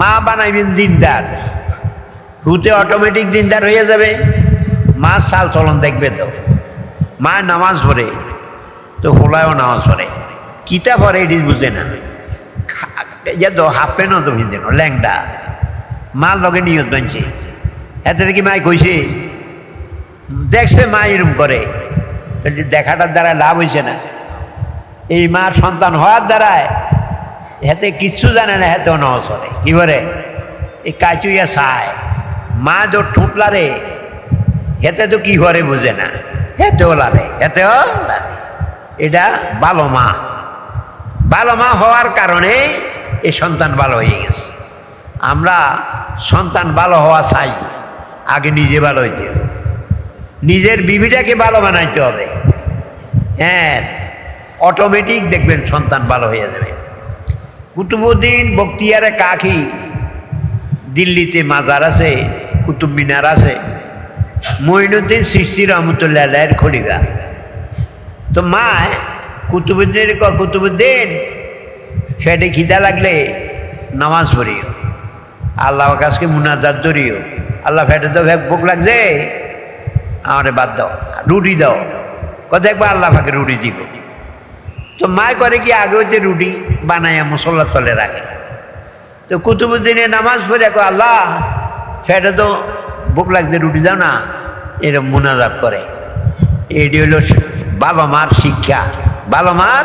মা বানাইবেন দিনদার। হুতে অটোমেটিক দিনদার হয়ে যাবে। মা চাল চলন দেখবে তো। মা নামাজ পড়ে, তো হোলায়ও নামাজ পড়ে। কিতা পরে এটি বুঝে না। ইয়া তো হাফ প্যান্টও তো ভিজে ল্যাংডা। মার লগে নিয়ত বানছে। এতে কি মাই কইছে, দেখছে মা এরম করে। দেখাটার দ্বারা লাভ হয়েছে না। এই মার সন্তান হওয়ার দ্বারায় হেতে কিচ্ছু জানে না নামাজ পড়ে কি করে এই কাচুইয়া চায়, মা তো ঠুটলা রে, হেতে তো কি করে বুঝে না। হেতেও লারে লারে। এটা ভালো মা। ভালো মা হওয়ার কারণে এই সন্তান ভালো হয়ে গেছে। আমরা সন্তান ভালো হওয়া চাই, আগে নিজে ভালো হইতে হবে। নিজের বিবিটাকে ভালো বানাইতে হবে। হ্যাঁ অটোমেটিক দেখবেন সন্তান ভালো হয়ে যাবে। কুতুবুদ্দিন বক্তিয়ারে কাকি। দিল্লিতে মাজার আছে, কুতুব মিনার আছে। মঈনুদ্দিন সৃষ্টি রহমতুল্লাহ আল্লাহের তো মা কুতুবুদ্দিন ক, কুতুবুদ্দিন, সেটা খিদা লাগলে নামাজ পড়িও। আল্লাহ কাছকে মুনাজাত ধরিও। আল্লাহ ফেটে তো ভেক ভোগ লাগছে। আমারে বাদ দাও, রুটি দাও। কত একবার আল্লাহ ফাঁকে রুটি দিব। তো মা করে কি আগে হইতে রুটি বানাইয়া মশলার তলে রাখে। তো কুতুবুদ্দিনে নামাজ পড়ে কো আল্লাহ সেটা তো ভোগ লাগছে, রুটি দাও না। এরকম মোনাজাত করে। এটি হলো ভালো মার শিক্ষা। ভালো মার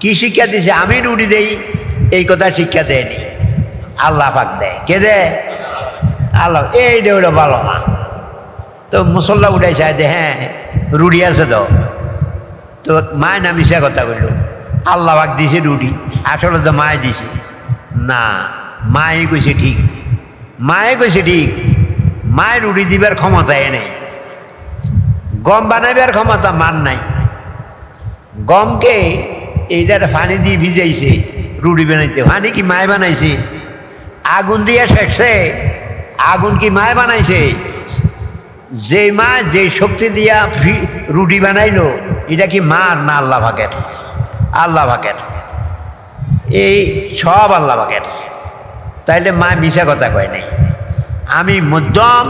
কি শিক্ষা দিছে? আমি রুটি দেই, এই কথা শিক্ষা দেয়নি। আল্লাহ পাক দেয়। কে দেয়? আল্লাহ। এইটা হলো ভালো মা তো মুসল্লা উঠাইছে দে হ্যাঁ রুটি আছে তো। তো মায় না মিশা কথা বলল আল্লাহ পাক দিছে রুটি, আসলে তো মায় দিছে। না মায়ে কইছে ঠিক। মায়ে কইছে ঠিক। মায়ের রুটি দিবার ক্ষমতা এনে গম বানাইবার ক্ষমতা মান নাই। গমকে এইটার পানি দিয়ে ভিজাইছে, রুটি বানাইতে। পানি কি মায় বানাইছে? আগুন দিয়ে শেখছে। আগুন কি মায় বানাইছে? যে মা যে শক্তি দিয়া রুটি বানাইলো, এটা কি মার না আল্লাহ ভাগের আল্লাহ ভাগের এই সব আল্লাহ ভাগের তাইলে মা মিশা কথা কয় নাই। আমি মধ্যম,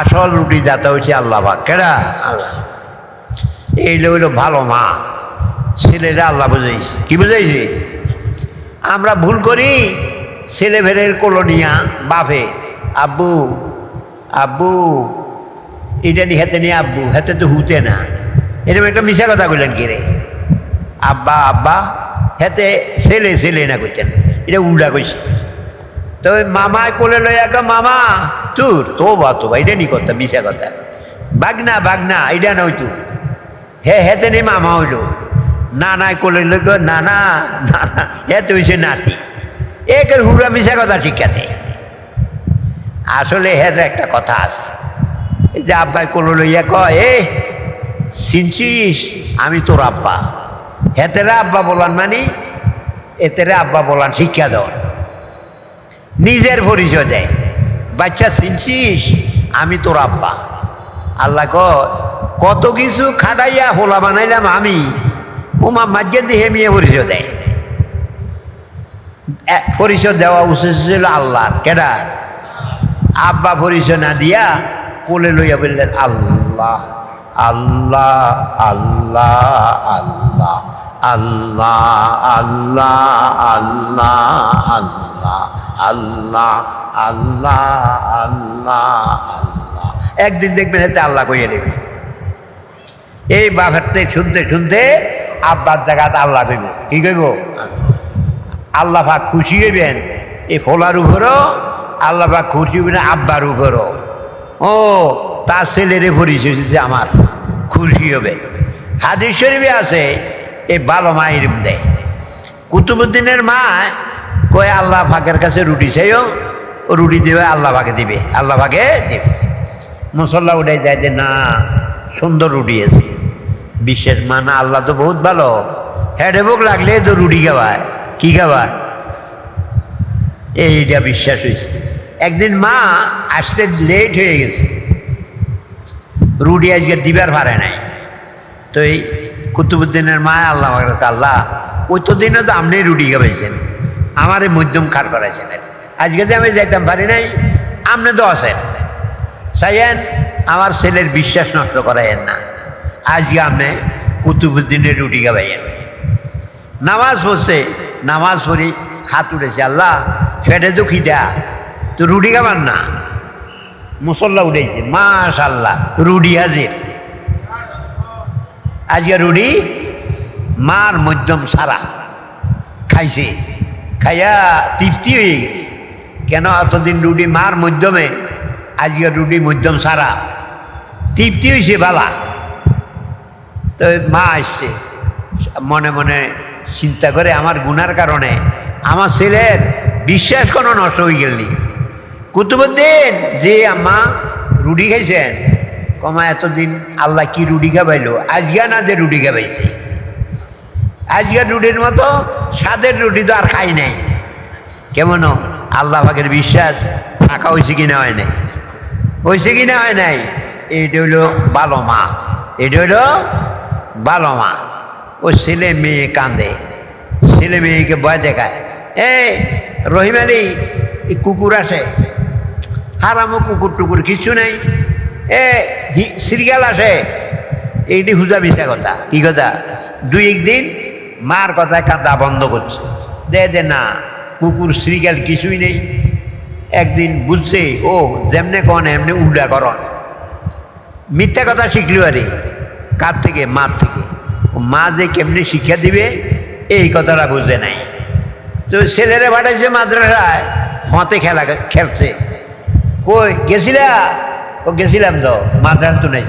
আসল রুটি যাতে হচ্ছে আল্লাহ ভাগ কেডা? আল্লাহ। এই হইল ভালো মা। ছেলেরা আল্লাহ বুঝাইছে। কি বুঝাইছে? আমরা ভুল করি ছেলে ভেরের কলোনিয়া, বাপে, আব্বু আব্বু এটা নি হাতে নিয়ে আব্বু হাতে তো হুতে না। এরকম একটা মিশা কথা কইলেন কি রে? আব্বা আব্বা হাতে ছেলে ছেলে না করতেন এটা উল্টা কইছে। তো ওই মামায় কোলে লইয়া গো মামা তুর তো বা তো এটা নি কথা, মিশা কথা। বাগনা বাগনা, এটা নয় তুই হে হেতে নেই মামা হইল। না নাই কোলে লোক না না না না হেতে হইছে নাতি। একের হুরা মিশা কথা ঠিক দেয় আসলে হের একটা কথা আছে। যে আব্বাই কোলো লইয়া কয়, এ, চিনছিস? আমি তোর আব্বা। হেতেরা আব্বা বলান মানে এতেরে আব্বা বলান শিক্ষা দেওয়ার। নিজের পরিচয় দেয়। বাচ্চা, চিনছিস? আমি তোর আব্বা। আল্লাহ কত কিছু খাটাইয়া হোলা বানাইলাম আমি। ওমা মাঝে দিয়ে হেমিয়ে পরিচয় দেয়। পরিচয় দেওয়া উচিত ছিল আল্লাহর কেডা আব্বা পরিচয় না দিয়া কোলে লইয়া বললেন, আল্লাহ আল্লাহ আল্লাহ আল্লাহ আল্লাহ আল্লাহ আল্লাহ আল্লাহ আল্লাহ আল্লাহ। আল্লাহ আল্লাহ একদিন দেখবেন এতে আল্লাহ কইয়ে নেবে এই বাঘাতে শুনতে শুনতে আব্বার জায়গাত আল্লাহ কইব। কি কইব? আল্লাহ পাক খুশি হইবেন। এই ফোলার উপরও আল্লাহ পাক খুশি হইবেন, আব্বার উপরও। ও তার ছেলেরে পরিচয় দিচ্ছে আমার খুশি হবে হাদিস শরীফে আছে এই ভালো মায়ের দেয় কুতুবুদ্দিনের মা কয়ে, আল্লাহ ফাঁকের কাছে রুটি চাইও ও রুটি দেবে, আল্লাহ ভাগে দিবে, আল্লাহ ভাগে দেবে। মুসল্লা উঠাই যায় যে, না, সুন্দর রুটি আছে। বিশ্বের মানা আল্লাহ তো বহুত ভালো। হেডে বুক লাগলে তো রুটি খাওয়ায়, কি খাওয়ায়? এইটা বিশ্বাস হয়েছে একদিন মা আসতে লেট হয়ে গেছে। রুটি আজকে দিবার পারে নাই। তো এই কুতুবুদ্দিনের মা আল্লাহ আল্লাহ ওই তো দিনে তো আপনি রুটি খাবাইছেন। আমার এই মধ্যম খার করাইছেন আজকে। যে আমি যাইতাম পারি নাই আপনি তো আছেন চাইয়েন আমার ছেলের বিশ্বাস নষ্ট করাইয়েন না। আজকে আপনি কুতুবুদ্দিনের রুটি খাবাইয়েন। নামাজ পড়ছে, নামাজ পড়ি হাত উঠেছে, আল্লাহ, ফেটে তো খিদা। তো রুটি খাবার না? মুসল্লা উঠেছে, মাশাল্লাহ রুডি হাজির। আজকে রুডি মার মধ্যম সারা। খাইছে। খাইয়া তৃপ্তি হয়ে গেছে। কেন এতদিন রুডি মার মধ্যমে, আজকে রুডি মধ্যম সারা। তৃপ্তি হয়েছে বালা তো মা আসছে। মনে মনে চিন্তা করে, আমার গুনার কারণে আমার ছেলের বিশ্বাস কোনো নষ্ট হয়ে গেলনি কুতুবুদ্দিন যে আম্মা, রুটি খাইছেন? কমা, এতদিন আল্লাহ কি রুটি খাবাইলো? আজকে না যে রুটি খাবাইছে? আজকের রুটির মতো স্বাদের রুটি তো আর খাই নাই। কেমন? আল্লাহ পাকের বিশ্বাস ফাঁকা হয়েছে কি না হয় নাই? হয়েছে কি না হয় নাই? এইটা হইল ভালো মা। এটা হইল ভালো মা। ও ছেলে মেয়ে কান্দে ছেলে মেয়েকে ভয় দেখায়। এই রহিম আলী কুকুর আসে। হারামো কুকুর টুকুর কিছু নাই। এ সিরিয়াল আসে। এইটি হুজা মিশা কথা। কি কথা? দুই একদিন মার কথায় কাঁদা বন্ধ করছে। দে দে, না, কুকুর, সিরিয়াল কিছুই নেই। একদিন বুঝছে, ও, যেমনে কন, এমনি উল্টা করন। মিথ্যা কথা শিখলি আরে, কার থেকে? মার থেকে। মা যে কেমনি শিক্ষা দিবে, এই কথাটা বুঝে নাই। তো ছেলেরা পাঠাইছে মাদ্রাসায়, হতে খেলা, খেলছে। কই গেছিলা? ও গেছিলাম তো, মাথার তো নাই।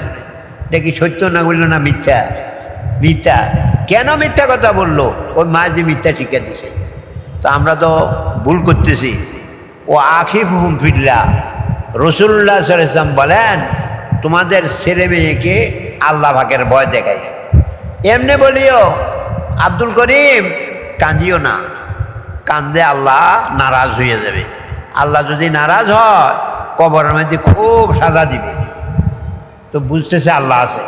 দেখি সত্য না বলল না মিথ্যা? মিথ্যা। কেন মিথ্যা কথা বলল? ওই মা যে মিথ্যা শিক্ষা দিছে। তো আমরা তো ভুল করতেছি। ও আখি হুম ফিরলা। রসুল্লাহ সাল্লাম বলেন, তোমাদের ছেলে মেয়েকে আল্লাহ ভাগের ভয় দেখায়। এমনি বলিও, আব্দুল করিম, কাঁদিও না। কান্দে আল্লাহ নারাজ হয়ে যাবে। আল্লাহ যদি নারাজ হয় কবরের মধ্যে খুব সাজা দিবে। তো বুঝতেছে আল্লাহ আছে।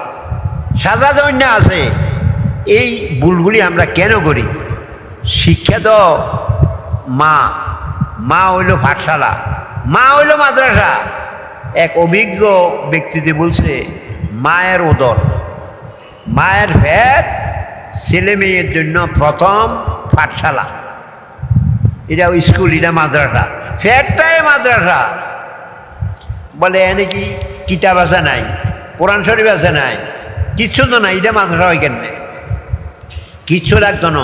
সাজা দৈন্য আছে, এই ভুলগুলি আমরা কেন করি? শিক্ষা তো মা মা হইল পাঠশালা, মা হইল মাদ্রাসা। এক অভিজ্ঞ ব্যক্তিতে বলছে, মায়ের ওদর মায়ের ফ্যাট ছেলে মেয়ের জন্য প্রথম পাঠশালা। এটা স্কুল, এটা মাদ্রাসা। ফ্যাটটাই মাদ্রাসা। বলে এনে কি কিতাব আছে নাই, কোরআন শরীফ আছে নাই, কিচ্ছু তো নাই, এটা মাদ্রাসা হয় কেন কিচ্ছু লাগতো না,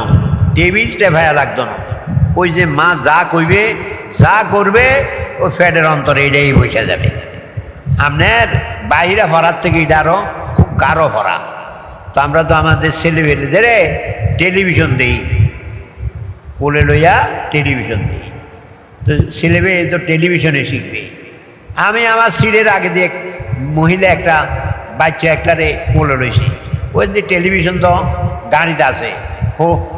টেবিল টেভায়া লাগতো না। ওই যে মা যা কইবে, যা করবে, ও ফ্যাটের অন্তরে এটাই বসে যাবে। আপনার বাইরে ভরার থেকে এটা আরও খুব গাঢ় ভরা। তো আমরা তো আমাদের ছেলেমেয়েদের টেলিভিশন দিই, কোলে লইয়া টেলিভিশন দিই। তো ছেলেমেয়ে তো টেলিভিশনে শিখবে। আমি আমার সিটের আগে দিয়ে মহিলা একটা, বাচ্চা একটারে কোলে লইছি। ওই যে টেলিভিশন তো গাড়িতে আছে।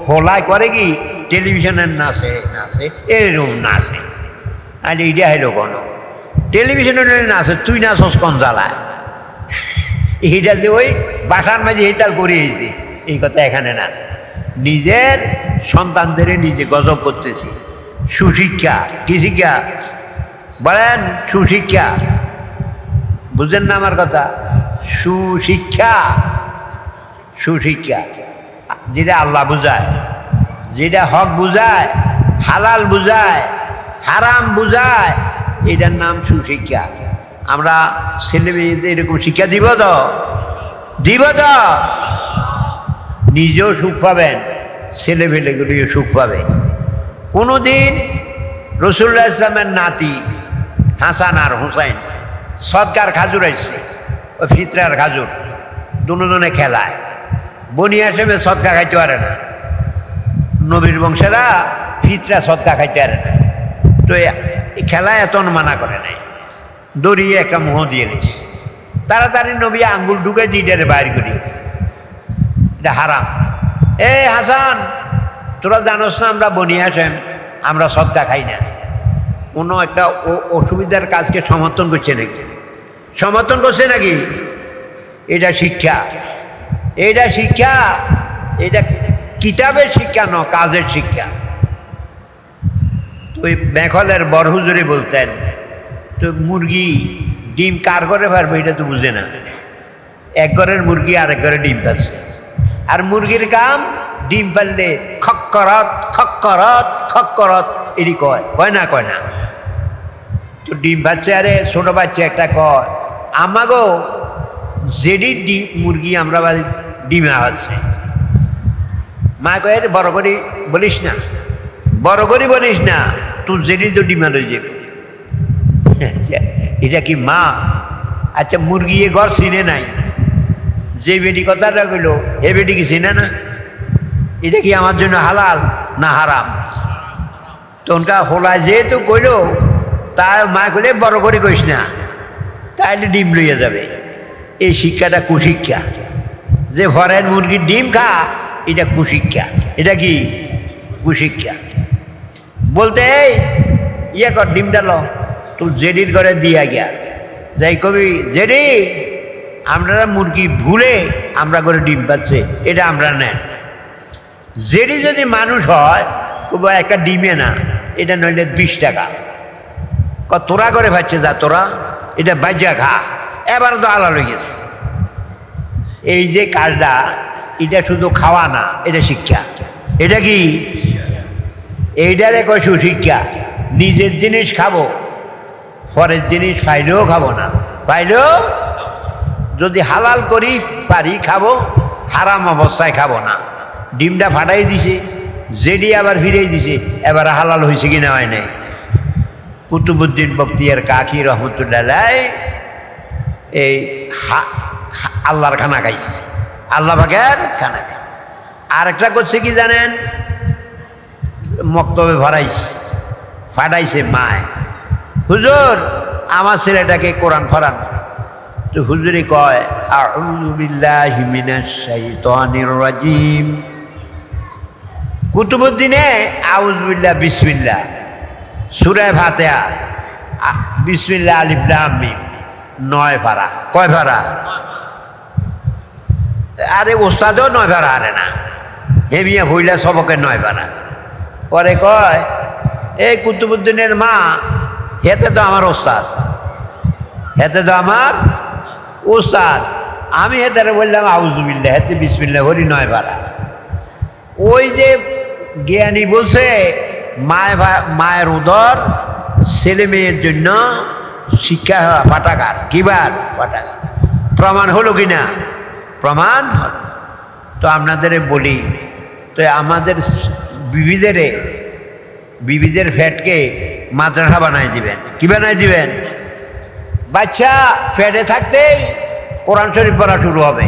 হোলাই করে কি? টেলিভিশনের নাচে নাচে এরকম নাচে। আর এইটা হইল কোন। টেলিভিশনের নাচে, তুই নাচস কম জ্বালায়? এইটা যে ওই বাসার মাঝে এইটাল করিয়েছি এই কথা এখানে না। নিজের সন্তানদের নিজে গজব করতেছি। সুশিক্ষা কি শিক্ষা বলেন, সুশিক্ষা। বুঝলেন না আমার কথা? সুশিক্ষা। সুশিক্ষা। যেটা আল্লাহ বুঝায়। যেটা হক বুঝায়, হালাল বুঝায়, হারাম বুঝায়, এটার নাম সুশিক্ষা। আমরা ছেলে মেয়েদের এরকম শিক্ষা দিব তো? দিব তো? নিজেও সুখ পাবেন, ছেলে ফেলেগুলিও সুখ পাবে। কোনো দিন রসুল্লাহ ইসলামের নাতি হাসান আর হুসাইন। সদকার খাজুর আসছে ও ফিতরার খাজুর। দুজনে খেলায়। বনি হিসেবে সদকা খাইতে পারে না। নবীর বংশেরা ফিতরা সদকা খাইতে পারে না। তো এই খেলায় এত মানা করে নাই। দড়িয়ে একটা মোহ দিয়ে নিস তাড়াতাড়ি নবী আঙ্গুল ঢুকে দিটারে বাইর করি এটা হারাম। এ হাসান, তোরা জানোস না আমরা বনি আসেন আমরা সদ্গা খাই না। কোনো একটা অসুবিধার কাজকে সমর্থন করছে নাকি? সমর্থন করছে নাকি? এটা শিক্ষা। এটা শিক্ষা, এটা কিতাবের শিক্ষা ন কাজের শিক্ষা। ওই মেঘলের বরহুজুরে বলতেন, তো মুরগি ডিম কার ঘরে পারবে এটা তো বুঝে না। এক ঘরের মুরগি আর এক ঘরে ডিম পাচ্ছে। আর মুরগির কাম, ডিম পারলে খক্করত খক্করত খক্করত, এটি কয় কয় না কয় না? ডিম বাচ্চা, আরে ছোট বাচ্চা একটা কয় আমাগো যেডি ডিম মুরগি আমরা বাড়ি ডিমে আছে। মা কয়, "আরে বড় করি বলিস না, বড় করি বলিস না তুই যেডি তো ডিমা রয়ে যাবে। এটা কি মা? আচ্ছা মুরগি এ ঘর চিনে নাই। যে বেটি কথাটা কইল, এ বেটি কি চিনে না? এটা কি আমার জন্য হালাল না হারাম? তখনকা হোলা যেহেতু কইল তার মা কইলে, বড় করে কইস না, তাইলে ডিম লইয়া যাবে। এই শিক্ষাটা কুশিক্ষা। যে ফরেন মুরগির ডিম খা, এটা কুশিক্ষা। এটা কি? কুশিক্ষা। বলতে, এই ইয়ে কর, ডিমটা ল তুই জেডির ঘরে দিয়া গিয়া। যাই কবি, জেডি আমরা মুরগি ভুলে আমরা করে ডিম পাচ্ছে, এটা আমরা নেন জেডি যদি মানুষ হয় তবু একটা ডিমে না, এটা নইলে বিশ টাকা। তোরা করে পাচ্ছে যা, তোরা, এটা বাজ্যা খা এবার তো হয়ে গেছে। এই যে কাজটা, এটা শুধু খাওয়া না, এটা শিক্ষা। এটা কি? এইটারে কয় সুশিক্ষা। নিজের জিনিস খাব, পরের জিনিস পাইলেও খাব না। পাইলেও যদি হালাল করি, পারি খাব, হারাম অবস্থায় খাব না। ডিমটা ফাটাই দিছে, জেডি আবার ফিরেই দিছে, এবার হালাল হয়েছে কিনা হয় নাই। কুতুবুদ্দিন বক্তিয়ার কাকি রহমতুল্লাহ এই আল্লাহর খানা খাইছে। আল্লাহ ভাগের খানা খাই আরেকটা করছে কি জানেন? মক্তবে ভরাইছে, ফাটাইছে মায়। হুজুর, আমার ছেলেটাকে কোরআন ফরান তো হুজুরি কয় কুতুবুদ্দিনে আউজবিল্লা বিসমিল্লা সুরায় আ- বিসমিল্লা আলিফ মিম। নয় ভাড়া। কয় ভাড়া? আরে, ওস্তাদেও নয় ভাড়া আরে না। হেমিয়া ভইলা সবকে নয় ভাড়া। পরে কয় এই কুতুবুদ্দিনের মা, হেতে তো আমার ওস্তাদ। হেতে তো আমার ওস্তাদ। আমি হেতারে বললাম আউজুবিল্লা হেতে বিসমিল্লা হরি নয় ভাড়া। ওই যে জ্ঞানী বলছে মায় মায়ের উদর ছেলে মেয়ের জন্য শিক্ষা হওয়া পাঠাগার। কিবার পাঠাগার। প্রমাণ হলো কি না? প্রমাণ তো আপনাদের বলি, তো আমাদের বিবিদেরে, বিবিদের ফ্যাটকে মাদ্রাসা বানাই দিবেন। কি বানাই দিবেন? বাচ্চা ফ্যাটে থাকতেই কোরআন শরীফ পড়া শুরু হবে।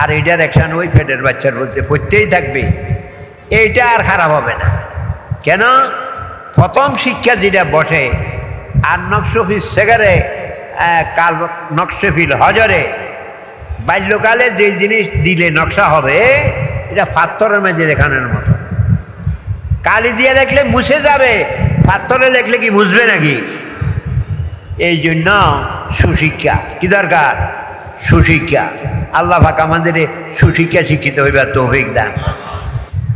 আর এইটার অ্যাকশান ওই ফ্যাটের বাচ্চার বলতে পড়তেই থাকবে। এইটা আর খারাপ হবে না। কেন? প্রথম শিক্ষা যেটা বসে, আর নকশফিল সেগারে কাল নকশফিল হজরে, বাল্যকালে যে জিনিস দিলে নকশা হবে, এটা পাথরের মধ্যে দেখানোর মতো। কালি দিয়ে লেখলে মুছে যাবে পাথরে লেখলে কি বুঝবে নাকি? এই জন্য সুশিক্ষা, কি দরকার? সুশিক্ষা। আল্লাহ পাক আমাদের সুশিক্ষা শিক্ষিত হইবার তৌফিক দান।